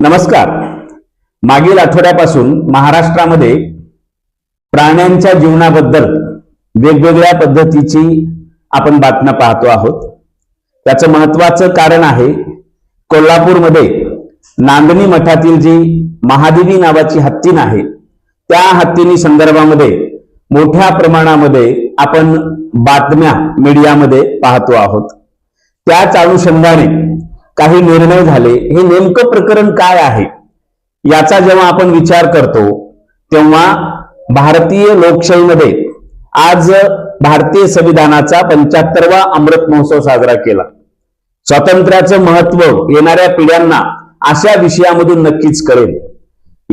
नमस्कार. मागील आठवड्यापासून महाराष्ट्रामध्ये प्राण्यांच्या जीवनाबद्दल वेगवेगळ्या पद्धतीची आपण बातम्या पाहतो आहोत. त्याचं महत्वाचं कारण आहे कोल्हापूरमध्ये नांदणी मठातील जी महादेवी नावाची हत्तीन आहे त्या हत्तीनी संदर्भामध्ये मोठ्या प्रमाणामध्ये आपण बातम्या मीडियामध्ये पाहतो आहोत. त्याच अनुषंगाने काही निर्णय झाले हे नेमकं प्रकरण काय आहे? याचा जेव्हा आपण विचार करतो तेव्हा भारतीय लोकशाहीमध्ये आज भारतीय संविधानाचा पंच्याहत्तरवा अमृत महोत्सव साजरा केला. स्वातंत्र्याचं महत्त्व येणाऱ्या पिढ्यांना अशा विषयामधून नक्कीच कळेल.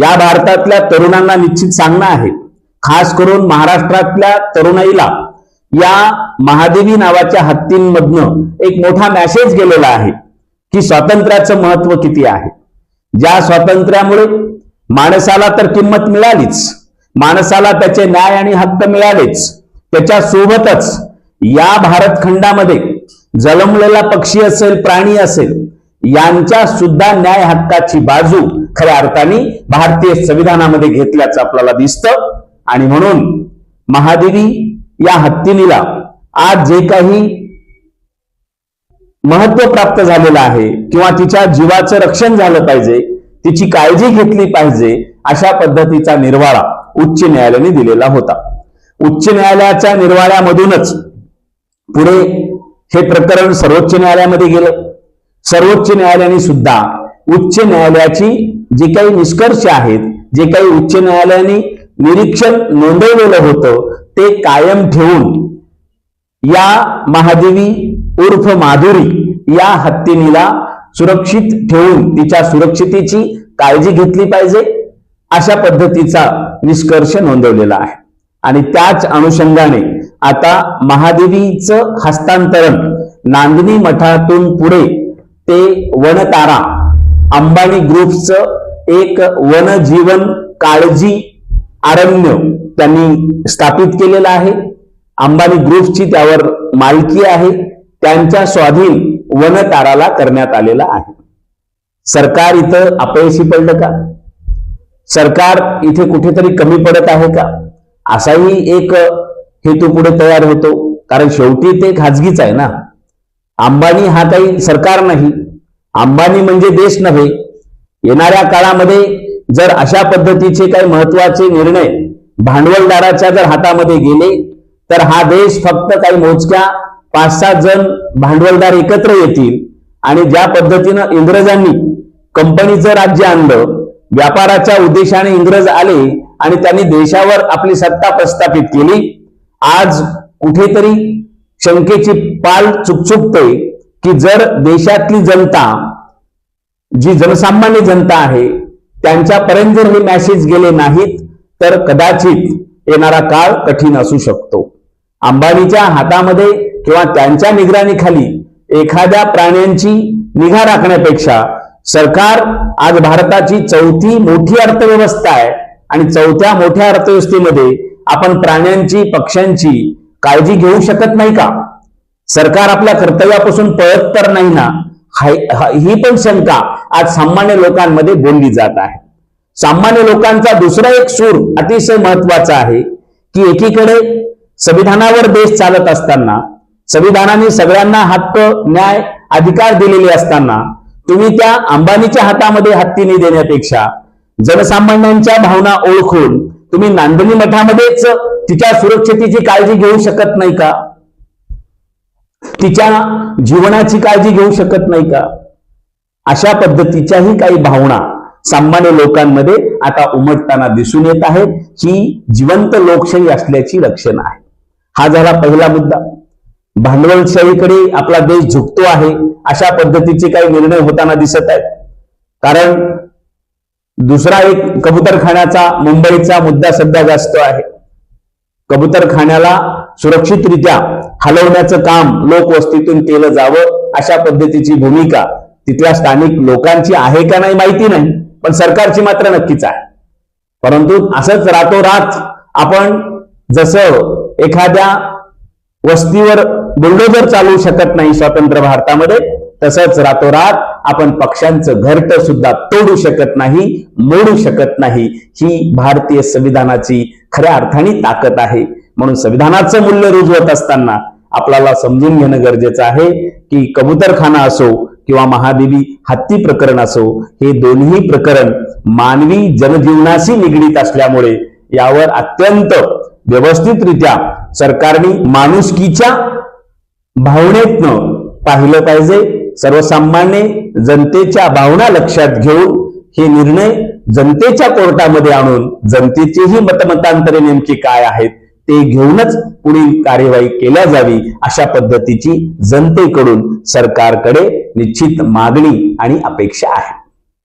या भारतातल्या तरुणांना निश्चित सांगणं आहे. खास करून महाराष्ट्रातल्या तरुणाईला या महादेवी नावाच्या हत्तींमधनं एक मोठा मेसेज गेलेला आहे. की स्वातंत्र्याचं महत्त्व किती आहे? ज्या स्वातंत्र्यामुळे माणसाला तर किंमत मिळालीच माणसाला त्याचे न्याय आणि हक्क मिळालेच त्याच्या सोबतच या भारत खंडामध्ये जलमलेला पक्षी असेल प्राणी असेल यांच्या सुद्धा न्याय हक्काची बाजू खऱ्या अर्थाने भारतीय संविधानामध्ये घेतल्याचं आपल्याला दिसतं. आणि म्हणून महादेवी या हत्तीनीला आज जे काही महत्त्व प्राप्त झालेलं आहे किंवा तिच्या जीवाचं रक्षण झालं पाहिजे तिची काळजी घेतली पाहिजे अशा पद्धतीचा निर्वाळा उच्च न्यायालयाने दिलेला होता. उच्च न्यायालयाच्या निर्वाळ्यामधूनच पुढे हे प्रकरण सर्वोच्च न्यायालयामध्ये गेलं. सर्वोच्च न्यायालयाने सुद्धा उच्च न्यायालयाची जे काही निष्कर्ष आहेत जे काही उच्च न्यायालयाने निरीक्षण नोंदवलेलं होतं ते कायम ठेवून या महादेवी उर्फ माधुरी या हत्तीनीला सुरक्षित ठेवून तिच्या सुरक्षितेची काळजी घेतली पाहिजे. अशा पद्धतीचा निष्कर्ष नोंदवलेला आहे. आणि त्याच अनुषंगाने आता महादेवीचं हस्तांतरण नांदणी मठातून पुढे ते वनतारा अंबानी ग्रुपचं एक वनजीवन काळजी आरण्य त्यांनी स्थापित केलेलं आहे. अंबानी ग्रुपची त्यावर मालकी आहे. त्यांच्या स्वाधीन वनताराला करण्यात आलेला आहे. सरकार इथं अपयशी पडलं का? सरकार इथे कुठेतरी कमी पडत आहे का? असाही एक हेतू पुढे तयार होतो. कारण शेवटी ते खाजगीच आहे ना. अंबानी हा काही सरकार नाही. अंबानी म्हणजे देश नव्हे. येणाऱ्या काळामध्ये जर अशा पद्धतीचे काही महत्त्वाचे निर्णय भांडवलदाराच्या जर हातामध्ये गेले तर हा देश फक्त काही मोजक्या पाच सात जण भांडवलदार एकत्र येतील आणि ज्या पद्धतीनं इंग्रजांनी कंपनीचं राज्य आणलं व्यापाराच्या उद्देशाने इंग्रज आले आणि त्यांनी देशावर आपली सत्ता प्रस्थापित केली आज कुठेतरी शंकेची पाल चुकचुकते की जर देशातली जनता जी जनसामान्य जनता आहे त्यांच्यापर्यंत जर हे मॅसेज गेले नाहीत तर कदाचित येणारा काळ कठीण असू शकतो. अंबानीच्या हातामध्ये किंवा त्यांच्या निगराणीखाली एखाद्या प्राण्यांची निगा राखण्यापेक्षा सरकार आज भारताची चौथी मोठी अर्थव्यवस्था आहे आणि चौथ्या मोठ्या अर्थव्यवस्थेमध्ये आपण प्राण्यांची पक्ष्यांची काळजी घेऊ शकत नाही का? सरकार आपल्या कर्तव्यापासून पळत तर नाही ना? हाय- ही पण शंका आज सामान्य लोकांमध्ये बोलली जात आहे. सामान्य लोकांचा दुसरा एक सूर अतिशय महत्त्वाचा आहे की एकीकडे संविधानावर देश चालत असताना संविधानाने सगळ्यांना हक्क न्याय अधिकार दिलेले असताना तुम्ही त्या अंबानीच्या हातामध्ये हत्तीने देण्यापेक्षा जनसामान्यांच्या भावना ओळखून तुम्ही नांदणी मठामध्येच तिच्या सुरक्षतेची काळजी घेऊ शकत नाही का? तिच्या जीवनाची काळजी घेऊ शकत नाही का? अशा पद्धतीच्याही काही भावना सामान्य लोकांमध्ये आता उमटताना दिसून येत आहेत. ही जिवंत लोकशाही असल्याची लक्षणं आहे हा झाला पहिला मुद्दा. भांडवलशाहीकडे आपला देश झुकतो आहे अशा पद्धतीचे काही निर्णय होताना दिसत आहेत. कारण दुसरा एक कबुतरखान्याचा मुंबईचा मुद्दा सध्या जास्त आहे. कबुतरखान्याला सुरक्षितरित्या हलवण्याचं काम लोकवस्तीतून केलं जावं अशा पद्धतीची भूमिका तिथल्या स्थानिक लोकांची आहे का नाही माहिती नाही पण सरकारची मात्र नक्कीच आहे. परंतु असंच रातोरात आपण जसं एखाद्या वस्तीवर बुलडोजर चालवू शकत नाही स्वतंत्र भारतामध्ये तसंच रातोरात आपण पक्षांचं घरट सुद्धा तोडू शकत नाही मोडू शकत नाही. ही भारतीय संविधानाची खऱ्या अर्थाने ताकद आहे. म्हणून संविधानाचं मूल्य रुजवत असताना आपल्याला समजून घेणं गरजेचं आहे की कबूतरखाना असो किंवा महादेवी हत्ती प्रकरण असो हे दोन्ही प्रकरण मानवी जनजीवनाशी निगडीत असल्यामुळे यावर अत्यंत व्यवस्थितरित्या सरकारने माणुसकीच्या भावनेतनं पाहिलं पाहिजे. सर्वसामान्य जनतेच्या भावना लक्षात घेऊन हे निर्णय जनतेच्या कोर्टामध्ये आणून जनतेचेही मतमतांतरे नेमकी काय आहेत ते घेऊनच पुढील कार्यवाही केल्या जावी अशा पद्धतीची जनतेकडून सरकारकडे निश्चित मागणी आणि अपेक्षा आहे.